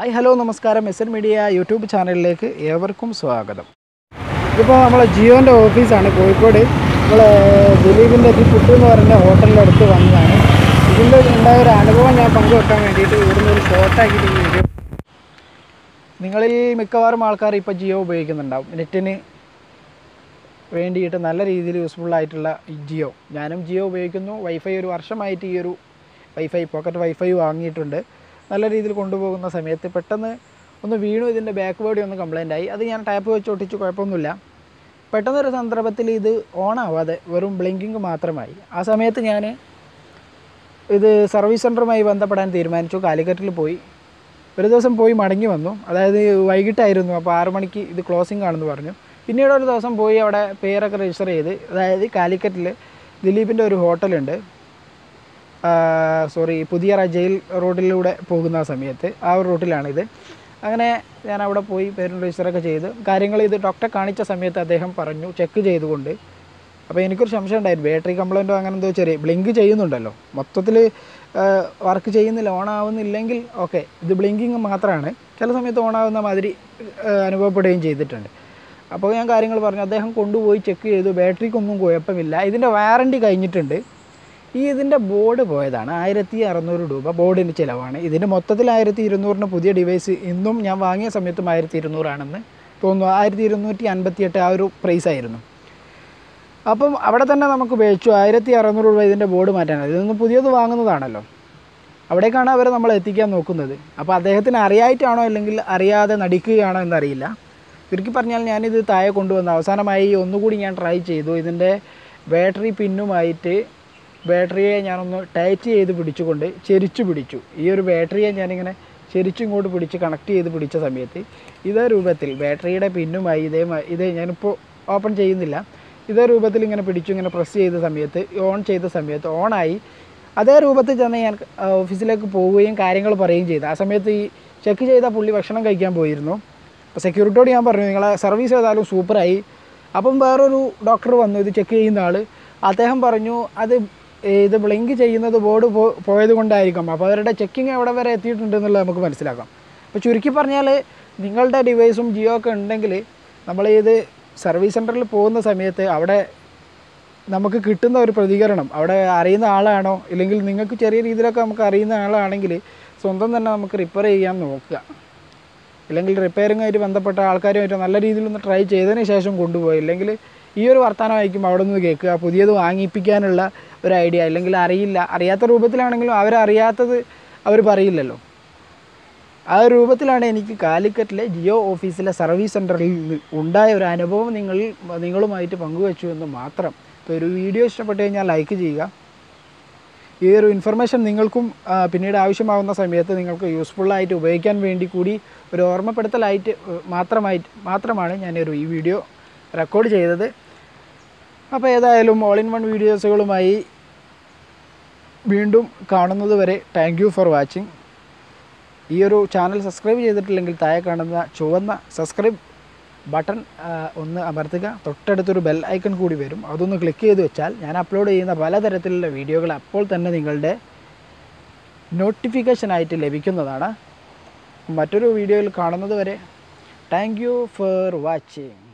Hi hello നമസ്കാരം. S N media YouTube ചാനലിലേക്ക് ഏവർക്കും സ്വാഗതം. ഇതിപ്പോൾ നമ്മളെ ജിയോന്റെ ഓഫീസാണ്. കോഴിക്കോട്. നമ്മൾ ദിലീപിന്റെ ദി ഫുഡ് എന്ന് പറയുന്ന ഹോട്ടലിന്റെ അടുത്ത് വന്നതാണ്. ഇതിന്റെ ഉണ്ടായ ഒരു അനുഭവം ഞാൻ പങ്കുവെക്കാൻ വേണ്ടിയിട്ട് ഇവിടുന്ന് ഒരു ഷോർട്ടാക്കിയിട്ട് ഈ വീഡിയോ നിങ്ങളിൽ മിക്കവാറും ആൾക്കാർ ഇപ്പോൾ ജിയോ ഉപയോഗിക്കുന്നുണ്ടാവും. നെറ്റിന് വേണ്ടിയിട്ട് നല്ല രീതിയിൽ യൂസ്ഫുൾ ആയിട്ടുള്ള ഈ ജിയോ. ഞാനും ജിയോ ഉപയോഗിക്കുന്നു. വൈഫൈ ഒരു വർഷമായിട്ട് ഈ ഒരു വൈഫൈ പോക്കറ്റ് വൈഫൈ വാങ്ങിയിട്ടുണ്ട്. നല്ല രീതിയിൽ കൊണ്ടുപോകുന്ന സമയത്ത് പെട്ടെന്ന് ഒന്ന് വീണു ഇതിന്റെ ബാക്ക് ബോഡി ഒന്ന് കംപ്ലൈന്റ് ആയി. അത് ഞാൻ ടാപ്പ് വെച്ച് ഒട്ടിച്ച് കുഴപ്പമൊന്നുമില്ല. പെട്ടെന്നൊരു സന്ദർഭത്തിൽ ഇത് ഓൺ ആവാതെ വെറും ബ്ലിങ്കിങ് മാത്രമായി. ആ സമയത്ത് ഞാൻ ഇത് സർവീസ് സെന്ററുമായി ബന്ധപ്പെടാൻ തീരുമാനിച്ചു. കാലിക്കറ്റിൽ പോയി. ഒരു ദിവസം പോയി മടങ്ങി വന്നു. അതായത് വൈകിട്ടായിരുന്നു. അപ്പോൾ ആറു മണിക്ക് ഇത് ക്ലോസിംഗ് ആണെന്ന് പറഞ്ഞു. പിന്നീട് ഒരു ദിവസം പോയി അവിടെ പേരൊക്കെ രജിസ്റ്റർ ചെയ്ത്. അതായത് കാലിക്കറ്റിൽ ദിലീപിന്റെ ഒരു ഹോട്ടലുണ്ട് സോറി പുതിയ ജയിൽ റോഡിലൂടെ പോകുന്ന സമയത്ത് ആ ഒരു റൂട്ടിലാണിത്. അങ്ങനെ ഞാൻ അവിടെ പോയി പേരും രജിസ്റ്ററൊക്കെ ചെയ്ത് കാര്യങ്ങൾ ഇത് ഡോക്ടറെ കാണിച്ച സമയത്ത് അദ്ദേഹം പറഞ്ഞു ചെക്ക് ചെയ്തുകൊണ്ട്. അപ്പോൾ എനിക്കൊരു സംശയം ഉണ്ടായിരുന്നു. ബാറ്ററി കംപ്ലൈന്റോ അങ്ങനെ എന്തോ ചെറിയ ബ്ലിങ്ക് ചെയ്യുന്നുണ്ടല്ലോ. മൊത്തത്തിൽ വർക്ക് ചെയ്യുന്നില്ല ഓൺ ആവുന്നില്ലെങ്കിൽ ഓക്കെ ഇത് ബ്ലിങ്കിങ് മാത്രമാണ്. ചില സമയത്ത് ഓൺ ആവുന്ന മാതിരി അനുഭവപ്പെടുകയും ചെയ്തിട്ടുണ്ട്. അപ്പോൾ ഞാൻ കാര്യങ്ങൾ പറഞ്ഞു അദ്ദേഹം കൊണ്ടുപോയി ചെക്ക് ചെയ്തു ബാറ്ററിക്കൊന്നും കുഴപ്പമില്ല. ഇതിന്റെ വാറണ്ടി കഴിഞ്ഞിട്ടുണ്ട്. ഈ ഇതിന്റെ ബോർഡ് പോയതാണ്. ആയിരത്തി അറുന്നൂറ് രൂപ ബോർഡിന് ചിലവാണ്. ഇതിന് മൊത്തത്തിൽ ആയിരത്തി ഇരുന്നൂറിന് പുതിയ ഡിവൈസ് ഇന്നും ഞാൻ വാങ്ങിയ സമയത്തും ആയിരത്തി ഇരുന്നൂറാണെന്ന് തോന്നുന്നു. ആയിരത്തി ഇരുന്നൂറ്റി അൻപത്തി എട്ട് ആ ഒരു പ്രൈസ് ആയിരുന്നു. അപ്പം അവിടെ തന്നെ നമുക്ക് ഉപയോഗിച്ചു. ആയിരത്തി അറുന്നൂറ് രൂപ ഇതിന്റെ ബോർഡ് മാറ്റാനാണ്. ഇതൊന്നും പുതിയത് വാങ്ങുന്നതാണല്ലോ. അവിടേക്കാണ് അവർ നമ്മൾ എത്തിക്കാൻ നോക്കുന്നത്. അപ്പോൾ അദ്ദേഹത്തിന് അറിയായിട്ടാണോ അല്ലെങ്കിൽ അറിയാതെ നടിക്കുകയാണോ എന്നറിയില്ല. ചുരുക്കി പറഞ്ഞാൽ ഞാനിത് താഴെ കൊണ്ടുവന്ന അവസാനമായി ഒന്നുകൂടി ഞാൻ ട്രൈ ചെയ്തു. ഇതിന്റെ ബാറ്ററി പിന്നുമായിട്ട് ബാറ്ററിയെ ഞാനൊന്ന് ടൈറ്റ് ചെയ്ത് പിടിച്ചുകൊണ്ട് ചെരിച്ചു പിടിച്ചു. ഈ ഒരു ബാറ്ററിയെ ഞാനിങ്ങനെ ശരിച്ചും ഇങ്ങോട്ട് പിടിച്ച് കണക്ട് ചെയ്ത് പിടിച്ച സമയത്ത് ഇതേ രൂപത്തിൽ ബാറ്ററിയുടെ പിന്നുമായി ഇതേ ഇതേ ഞാനിപ്പോൾ ഓപ്പൺ ചെയ്യുന്നില്ല. ഇതേ രൂപത്തിൽ ഇങ്ങനെ പിടിച്ചു ഇങ്ങനെ പ്രസ് ചെയ്ത സമയത്ത് ഓൺ ചെയ്ത സമയത്ത് ഓണായി അതേ രൂപത്തിൽ തന്നെ ഞാൻ ഓഫീസിലേക്ക് പോവുകയും കാര്യങ്ങൾ പറയുകയും ചെയ്തു. ആ സമയത്ത് ഈ ചെക്ക് ചെയ്ത പുള്ളി ഭക്ഷണം കഴിക്കാൻ പോയിരുന്നു. അപ്പോൾ സെക്യൂരിറ്റിയോട് ഞാൻ പറഞ്ഞു നിങ്ങളെ സർവീസ് ഏതായാലും സൂപ്പറായി അപ്പം വേറൊരു ഡോക്ടർ വന്നു ഇത് ചെക്ക് ചെയ്യുന്ന ആൾ അദ്ദേഹം പറഞ്ഞു അത് ഇത് ബ്ലിങ്ക് ചെയ്യുന്നത് ബോർഡ് പോയത് കൊണ്ടായിരിക്കും. അപ്പോൾ അവരുടെ ചെക്കിങ് എവിടെ വരെ എത്തിയിട്ടുണ്ട് എന്നുള്ളത് നമുക്ക് മനസ്സിലാക്കാം. അപ്പോൾ ചുരുക്കി പറഞ്ഞാൽ നിങ്ങളുടെ ഡിവൈസും ജിയോ ഒക്കെ ഉണ്ടെങ്കിൽ നമ്മൾ ഇത് സർവീസ് സെന്ററിൽ പോകുന്ന സമയത്ത് അവിടെ നമുക്ക് കിട്ടുന്ന ഒരു പ്രതികരണം അവിടെ അറിയുന്ന ആളാണോ? ഇല്ലെങ്കിൽ നിങ്ങൾക്ക് ചെറിയ രീതിയിലൊക്കെ നമുക്ക് അറിയുന്ന ആളാണെങ്കിൽ സ്വന്തം തന്നെ നമുക്ക് റിപ്പയർ ചെയ്യാൻ നോക്കുക. ഇല്ലെങ്കിൽ റിപ്പയറിങ്ങായിട്ട് ബന്ധപ്പെട്ട ആൾക്കാരുമായിട്ട് നല്ല രീതിയിലൊന്ന് ട്രൈ ചെയ്തതിന് ശേഷം കൊണ്ടുപോയി ഇല്ലെങ്കിൽ ഈ ഒരു വർത്തമാനമായിരിക്കും അവിടെ നിന്ന് കേൾക്കുക. പുതിയത് വാങ്ങിപ്പിക്കാനുള്ള ഒരു ഐഡിയ അല്ലെങ്കിൽ അറിയില്ല. അറിയാത്ത രൂപത്തിലാണെങ്കിലും അവരറിയാത്തത് അവർ പറയില്ലല്ലോ. ആ രൂപത്തിലാണ് എനിക്ക് കാലിക്കറ്റിലെ ജിയോ ഓഫീസിലെ സർവീസ് സെന്ററിൽ ഉണ്ടായ ഒരു അനുഭവം നിങ്ങൾ നിങ്ങളുമായിട്ട് പങ്കുവച്ചു എന്ന് മാത്രം. അപ്പോൾ ഒരു വീഡിയോ ഇഷ്ടപ്പെട്ട് കഴിഞ്ഞാൽ ലൈക്ക് ചെയ്യുക. ഈ ഒരു ഇൻഫർമേഷൻ നിങ്ങൾക്കും പിന്നീട് ആവശ്യമാവുന്ന സമയത്ത് നിങ്ങൾക്ക് യൂസ്ഫുള്ളായിട്ട് ഉപയോഗിക്കാൻ വേണ്ടി കൂടി ഒരു ഓർമ്മപ്പെടുത്തലായിട്ട് മാത്രമായിട്ട് മാത്രമാണ് ഞാനൊരു ഈ വീഡിയോ റെക്കോർഡ് ചെയ്തത്. അപ്പോൾ ഏതായാലും ഓൾ ഇൻ വൺ വീഡിയോസുകളുമായി വീണ്ടും കാണുന്നത് വരെ താങ്ക് യു ഫോർ വാച്ചിങ് ഈയൊരു ചാനൽ സബ്സ്ക്രൈബ് ചെയ്തിട്ടില്ലെങ്കിൽ താഴെ കാണുന്ന ചുവന്ന സബ്സ്ക്രൈബ് ബട്ടൺ ഒന്ന് അമർത്തുക. തൊട്ടടുത്തൊരു ബെൽ ഐക്കൺ കൂടി വരും. അതൊന്ന് ക്ലിക്ക് ചെയ്ത് വെച്ചാൽ ഞാൻ അപ്ലോഡ് ചെയ്യുന്ന പലതരത്തിലുള്ള വീഡിയോകൾ അപ്പോൾ തന്നെ നിങ്ങളുടെ നോട്ടിഫിക്കേഷനായിട്ട് ലഭിക്കുന്നതാണ്. മറ്റൊരു വീഡിയോയിൽ കാണുന്നത് വരെ താങ്ക് യു ഫോർ വാച്ചിങ്